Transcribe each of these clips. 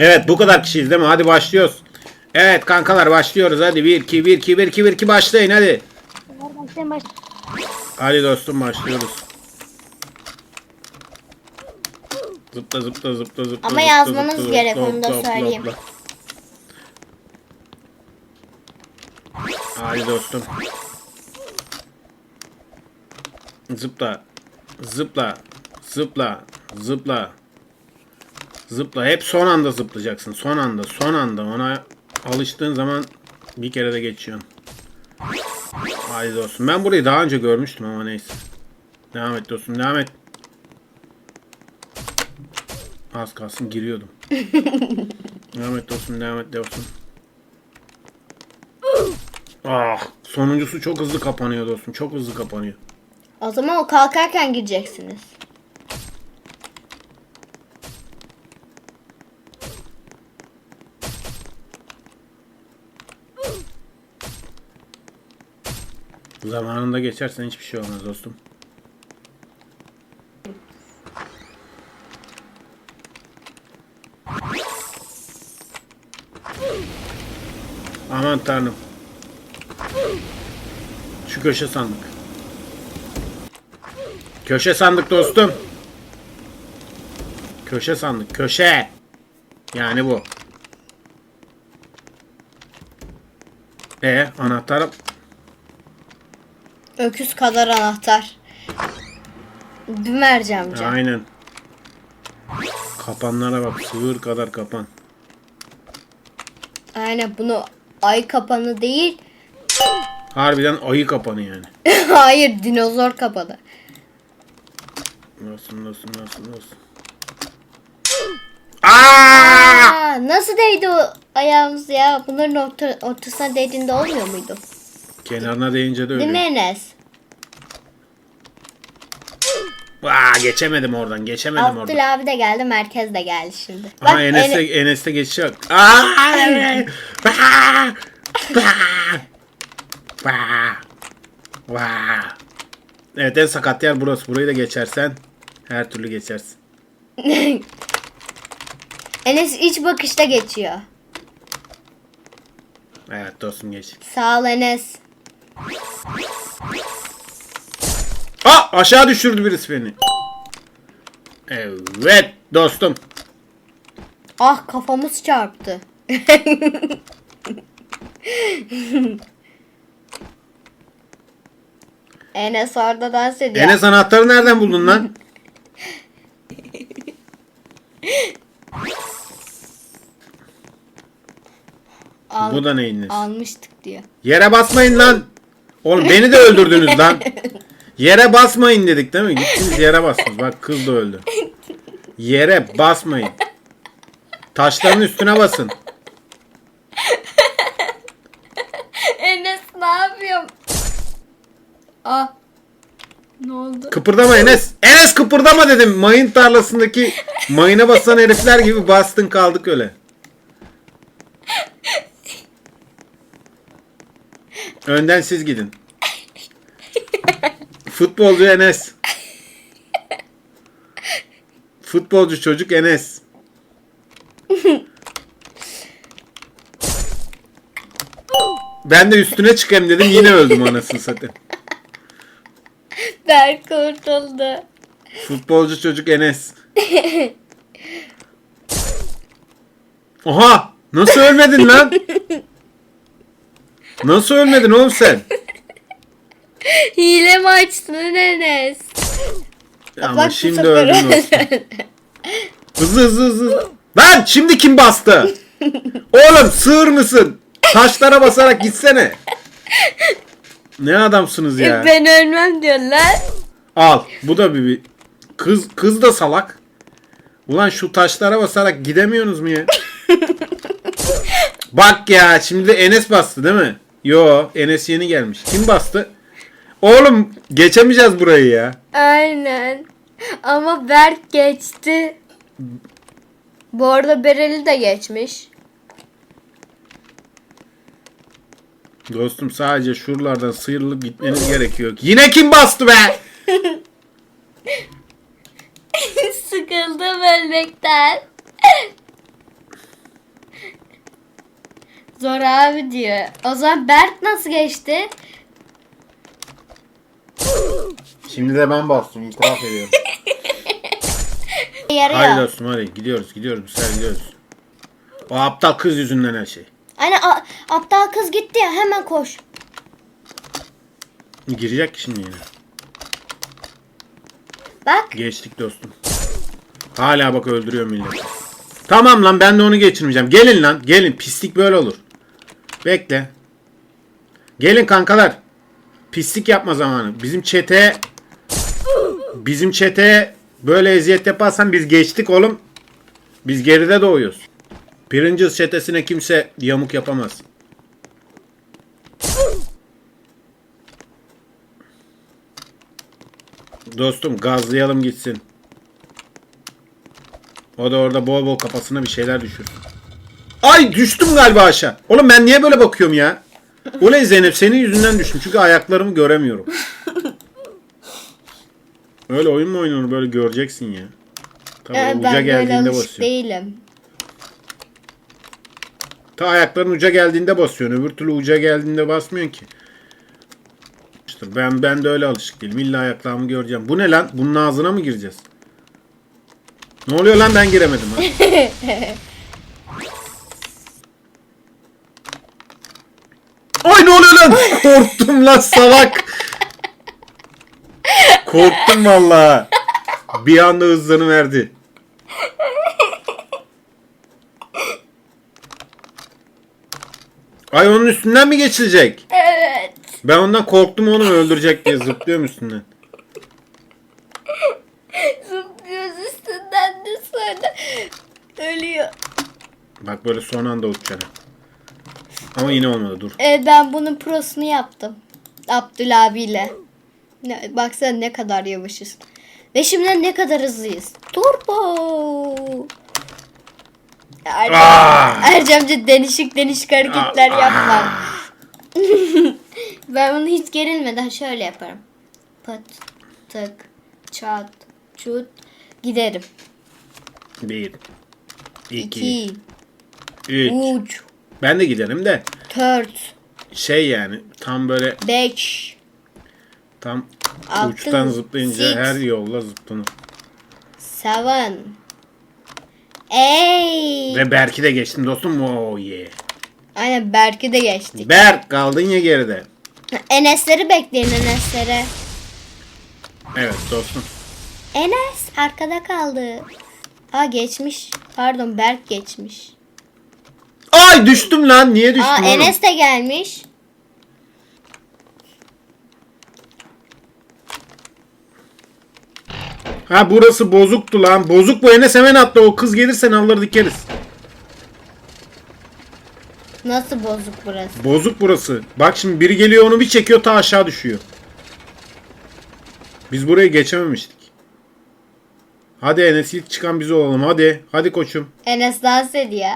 Evet bu kadar kişiyiz değil mi? Hadi başlıyoruz. Evet kankalar başlıyoruz. Hadi 1 2 1 2 1 2 1 2 başlayın hadi. Başlayın. Hadi dostum başlıyoruz. Zıpla zıpla zıpla zıpla. Ama zıpla, yazmanız zıpla, gerek, zıpla, onu da zıpla, söyleyeyim. zıpla. Hadi dostum. Zıpla. Zıpla. Zıpla. Zıpla. Zıpla. Hep son anda zıplayacaksın. Son anda. Son anda. Ona alıştığın zaman bir kere de geçiyorsun. Haydi dostum. Ben burayı daha önce görmüştüm ama neyse. Devam et dostum. Devam et. Az kalsın giriyordum. devam et dostum. Devam et dostum. Ah, sonuncusu çok hızlı kapanıyor dostum. Çok hızlı kapanıyor. O zaman o kalkarken gireceksiniz. Zamanında geçersen hiçbir şey olmaz dostum. Aman tanrım. Şu köşe sandık. Köşe sandık dostum. Köşe sandık. Köşe. Yani bu. E anahtarım. Öküz kadar anahtar. Dümerci amca. Aynen. Kapanlara bak. Sığır kadar kapan. Aynen bunu ay kapanı değil. Harbiden ayı kapanı yani. Hayır dinozor kapanı. Nasıl nasıl nasıl nasıl. Aa! Nasıl değdi o ayağımız ya? Bunların orta, ortasına değdiğinde olmuyor muydu? Kenarına değince de Değil mi öyle. Enes? Aa, geçemedim oradan. Geçemedim oradan. Abdül abi de geldi, merkez de geldi şimdi. Aha Enes'te, Ene- Enes'te geçecek. Aa! Vaa! Vaa! Vaa! Vaa! Evet en sakat yer burası. Burayı da geçersen her türlü geçersin. Enes iç bakışta geçiyor. Evet dostum geç. Sağ ol Enes. Aşağı düşürdü birisi beni. Evet dostum. Ah kafamız çarptı. Enes orada dans ediyor. Enes anahtarı nereden buldun lan? Al- Bu da neyin nesi? almıştık diyor. Yere basmayın lan. Oğlum beni de öldürdünüz lan. Yere basmayın dedik değil mi? Gittiniz yere bastınız. Bak kız da öldü. Yere basmayın. Taşların üstüne basın. Enes ne yapıyor? Ah. Ne oldu? Kıpırdama Enes. Enes kıpırdama dedim. Mayın tarlasındaki mayına basan herifler gibi bastın kaldık öyle. Önden siz gidin. Futbolcu Enes. Futbolcu çocuk Enes. Ben de üstüne çıkayım dedim yine öldüm anasını satayım. Berk kurtuldu. Futbolcu çocuk Enes. Oha! Nasıl ölmedin lan? Nasıl ölmedin oğlum sen? Hile mi açtın Enes? Ama şimdi öldün olsun. Hızlı hızlı hızlı. Lan şimdi kim bastı? Oğlum sığır mısın? Taşlara basarak gitsene. Ne adamsınız ya? ben ölmem diyorlar. Al. Bu da bir, bir- kız kız da salak. Ulan şu taşlara basarak gidemiyorsunuz mu ya? Bak ya şimdi Enes bastı değil mi? Yo Enes yeni gelmiş. Kim bastı? Oğlum geçemeyeceğiz burayı ya. Aynen. Ama Berk geçti. Bu arada Bereli de geçmiş. Dostum sadece şuralardan sıyrılıp gitmeniz gerekiyor. Yine kim bastı be? Sıkıldım ölmekten. Zor abi diyor. O zaman Berk nasıl geçti? Şimdi de ben bastım itiraf ediyorum. Yarıyor. Haydi dostum hadi gidiyoruz gidiyoruz bu sefer gidiyoruz. O aptal kız yüzünden her şey. Anne a- aptal kız gitti ya hemen koş. Girecek ki şimdi yine. Bak. Geçtik dostum. Hala bak öldürüyor millet. Tamam lan ben de onu geçirmeyeceğim. Gelin lan gelin pislik böyle olur. Bekle. Gelin kankalar. Pislik yapma zamanı. Bizim çete bizim çete böyle eziyet yaparsan biz geçtik oğlum. Biz geride doğuyoruz. Pringles çetesine kimse yamuk yapamaz. Dostum gazlayalım gitsin. O da orada bol bol kafasına bir şeyler düşürsün. Ay düştüm galiba aşağı. Oğlum ben niye böyle bakıyorum ya? Oley Zeynep senin yüzünden düştüm. Çünkü ayaklarımı göremiyorum. Öyle oyun mu oynanır böyle göreceksin ya. Tabii Ee, uca ben böyle geldiğinde alışık basıyorsun. değilim. Ta ayakların uca geldiğinde basıyorsun. Öbür türlü uca geldiğinde basmıyorsun ki. İşte ben ben de öyle alışık değilim. İlla ayaklarımı göreceğim. Bu ne lan? Bunun ağzına mı gireceğiz? Ne oluyor lan ben giremedim ha. Ay ne oluyor lan? Korktum lan salak. Korktum vallahi. Bir anda hızlanıverdi. Ay onun üstünden mi geçilecek? Evet. Ben ondan korktum onu öldürecek diye zıplıyorum üstünden. Zıplıyoruz üstünden de sonra ölüyor. Bak böyle son anda uçacak. Ama yine olmadı dur. Ee, ben bunun prosunu yaptım. Abdül abiyle. Ne, baksana ne kadar yavaşız. Ve şimdi ne kadar hızlıyız. Turbo. Erdem, Ah! Erdemci denişik denişik hareketler Ah! yapma. ben bunu hiç gerilmeden şöyle yaparım. Pıt, tık, çat, çut, giderim. Bir. iki, İki, Üç. üç, Ben de giderim de dört, şey yani tam böyle beş, tam Altı, uçtan zıplayınca six. her yolla zıplanır. seven, eight. Ve Berk'i de geçtim dostum. Oh yeah. Aynen Berk'i de geçtik. Berk kaldın ya geride. Enes'leri bekleyin Enes'leri. Evet dostum. Enes arkada kaldı. Aa geçmiş. Pardon Berk geçmiş. Ay düştüm lan. Niye düştüm Aa oğlum? Enes de gelmiş. Ha burası bozuktu lan. Bozuk bu Enes hemen atla. O kız gelirse nalları dikeriz. Nasıl bozuk burası? Bozuk burası. Bak şimdi biri geliyor onu bir çekiyor ta aşağı düşüyor. Biz buraya geçememiştik. Hadi Enes ilk çıkan biz olalım hadi. Hadi koçum. Enes dans ediyor.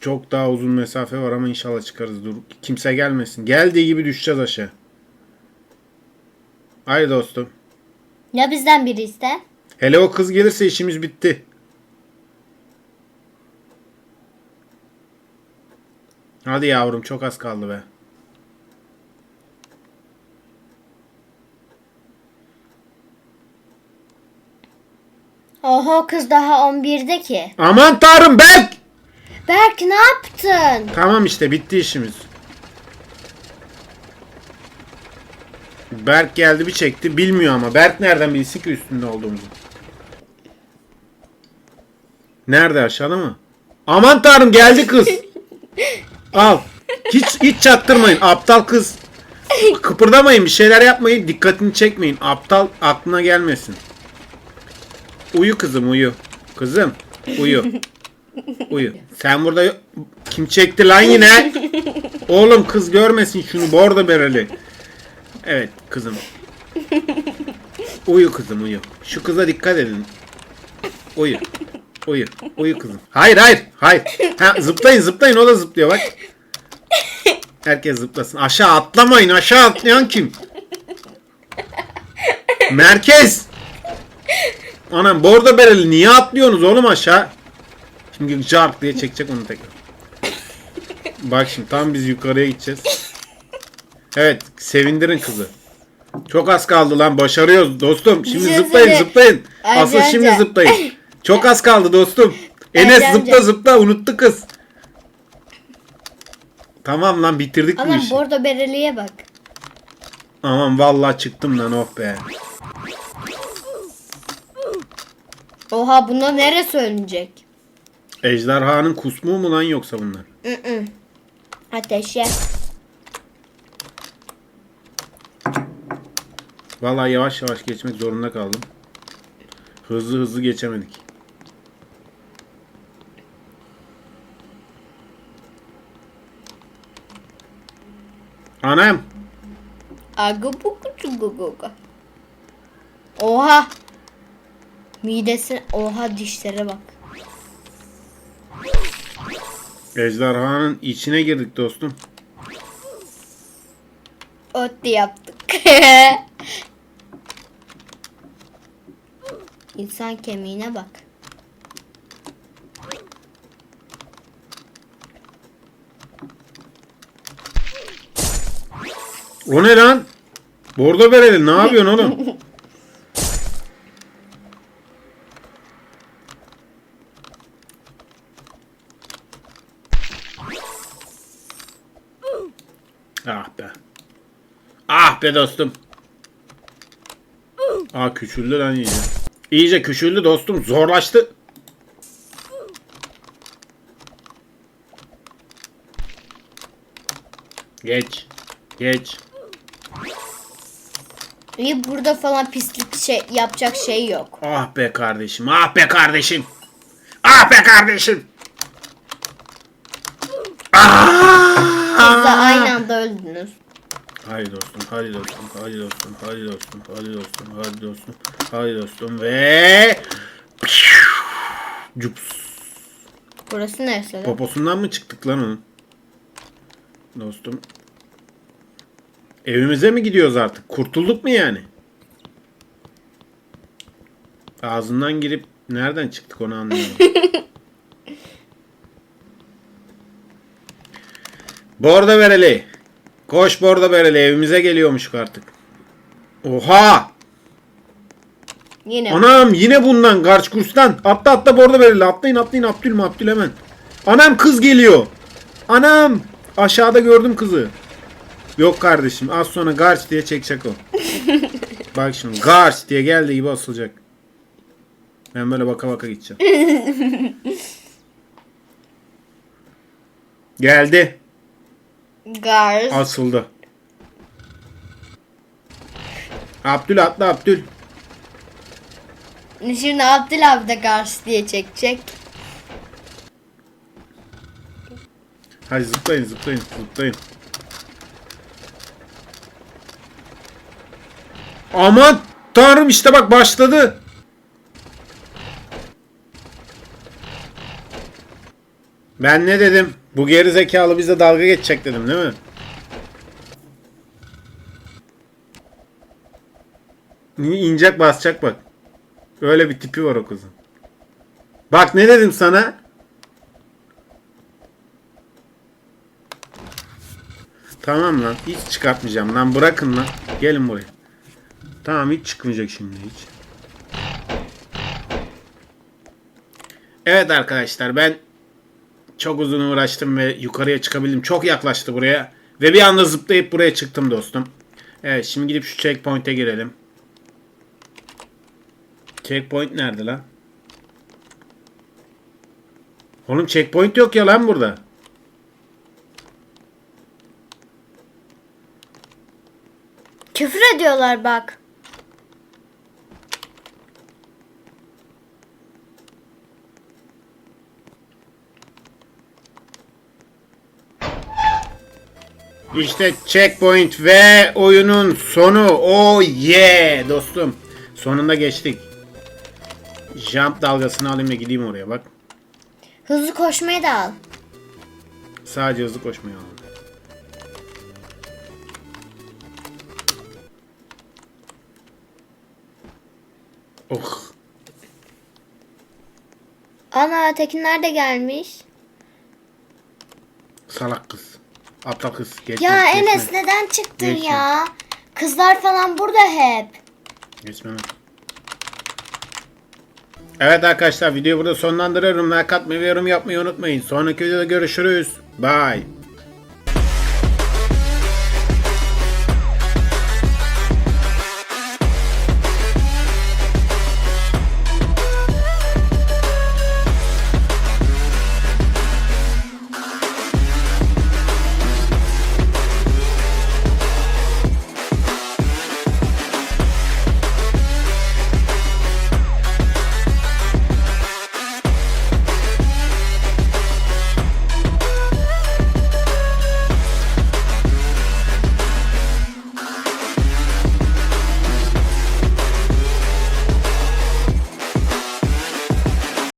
Çok daha uzun mesafe var ama inşallah çıkarız. Dur kimse gelmesin. Geldiği gibi düşeceğiz aşağı. Haydi dostum. Ya bizden biri iste? Hele o kız gelirse işimiz bitti. Hadi yavrum çok az kaldı be. Oho kız daha 11'de ki. Aman tanrım Berk! Berk ne yaptın? Tamam işte bitti işimiz. Berk geldi bir çekti. Bilmiyor ama. Berk nereden bilsin ki üstünde olduğumuzu? Nerede aşağıda mı? Aman tanrım geldi kız. Al. Hiç hiç çaktırmayın. Aptal kız. Kıpırdamayın bir şeyler yapmayın. Dikkatini çekmeyin. Aptal aklına gelmesin. Uyu kızım uyu. Kızım uyu. Uyu. Sen burada kim çekti lan yine? Oğlum kız görmesin şunu bordo bereli. Evet kızım. Uyu kızım uyu. Şu kıza dikkat edin. Uyu. Uyu. Uyu kızım. Hayır hayır. Hayır. Ha, zıplayın zıplayın o da zıplıyor bak. Herkes zıplasın. Aşağı atlamayın. Aşağı atlayan kim? Merkez. Anam bordo bereli niye atlıyorsunuz oğlum aşağı? Şimdi jark diye çekecek onu tekrar. Bak şimdi tam biz yukarıya gideceğiz. Evet sevindirin kızı. Çok az kaldı lan başarıyoruz dostum. Şimdi zıplayın zıplayın. Ercan Asıl şimdi amca. zıplayın. Çok az kaldı dostum. Enes Ercan zıpla amca. zıpla unuttu kız. Tamam lan bitirdik bu Anam işi. bordo bereliğe bak. Aman vallahi çıktım lan oh be. Oha bunda neresi ölünecek? Ejderhanın kusmuğu mu lan yoksa bunlar? Ateşe. Vallahi yavaş yavaş geçmek zorunda kaldım. Hızlı hızlı geçemedik. Anam. Aga buku. Oha. Midesi oha dişlere bak. Ejderhanın içine girdik dostum. Ötti yaptık. İnsan kemiğine bak. O ne lan? Bordo bereli ne yapıyorsun oğlum? ah be. Ah be dostum. Ah küçüldü lan iyice. İyice küçüldü dostum. Zorlaştı. Geç. Geç. İyi burada falan pislik şey yapacak şey yok. Ah be kardeşim, ah be kardeşim. Ah be kardeşim. Siz de aynı anda öldünüz. Hadi dostum, hadi dostum, hadi dostum, hadi dostum, hadi dostum, hadi dostum, hadi dostum ve Cups. Burası neresi? lan? Poposundan mı çıktık lan onun? Dostum. Evimize mi gidiyoruz artık? Kurtulduk mu yani? Ağzından girip nereden çıktık onu anlayamadım. Borda vereli. Koş borda vereli evimize geliyormuş artık. Oha! Yine. Anam yine bundan garç kurstan. Atla atla borda verili. Atlayın atlayın Abdül Abdül hemen. Anam kız geliyor. Anam. Aşağıda gördüm kızı. Yok kardeşim az sonra garç diye çekecek o. Bak şimdi garç diye geldiği gibi asılacak. Ben böyle baka baka gideceğim. Geldi. Gars. Asıldı. Abdül atla Abdül. Şimdi Abdül abi de Gars diye çekecek. Hadi zıplayın zıplayın zıplayın. Aman tanrım işte bak başladı. Ben ne dedim? Bu geri zekalı bize dalga geçecek dedim değil mi? İnecek basacak bak. Öyle bir tipi var o kızın. Bak ne dedim sana? Tamam lan. Hiç çıkartmayacağım lan. Bırakın lan. Gelin buraya. Tamam hiç çıkmayacak şimdi hiç. Evet arkadaşlar ben çok uzun uğraştım ve yukarıya çıkabildim. Çok yaklaştı buraya. Ve bir anda zıplayıp buraya çıktım dostum. Evet şimdi gidip şu checkpoint'e girelim. Checkpoint nerede lan? Oğlum checkpoint yok ya lan burada. Küfür ediyorlar bak. İşte checkpoint ve oyunun sonu. Oh yeah dostum. Sonunda geçtik. Jump dalgasını alayım ve gideyim oraya bak. Hızlı koşmayı da al. Sadece hızlı koşmayı aldım. Oh. Ana Tekinler de gelmiş. Salak kız. Aptal kız. Geçme, Ya geçme. Enes neden çıktın Geçme. ya? Kızlar falan burada hep. Geçme. Evet arkadaşlar videoyu burada sonlandırıyorum. Like atmayı ve yorum yapmayı unutmayın. Sonraki videoda görüşürüz. Bye.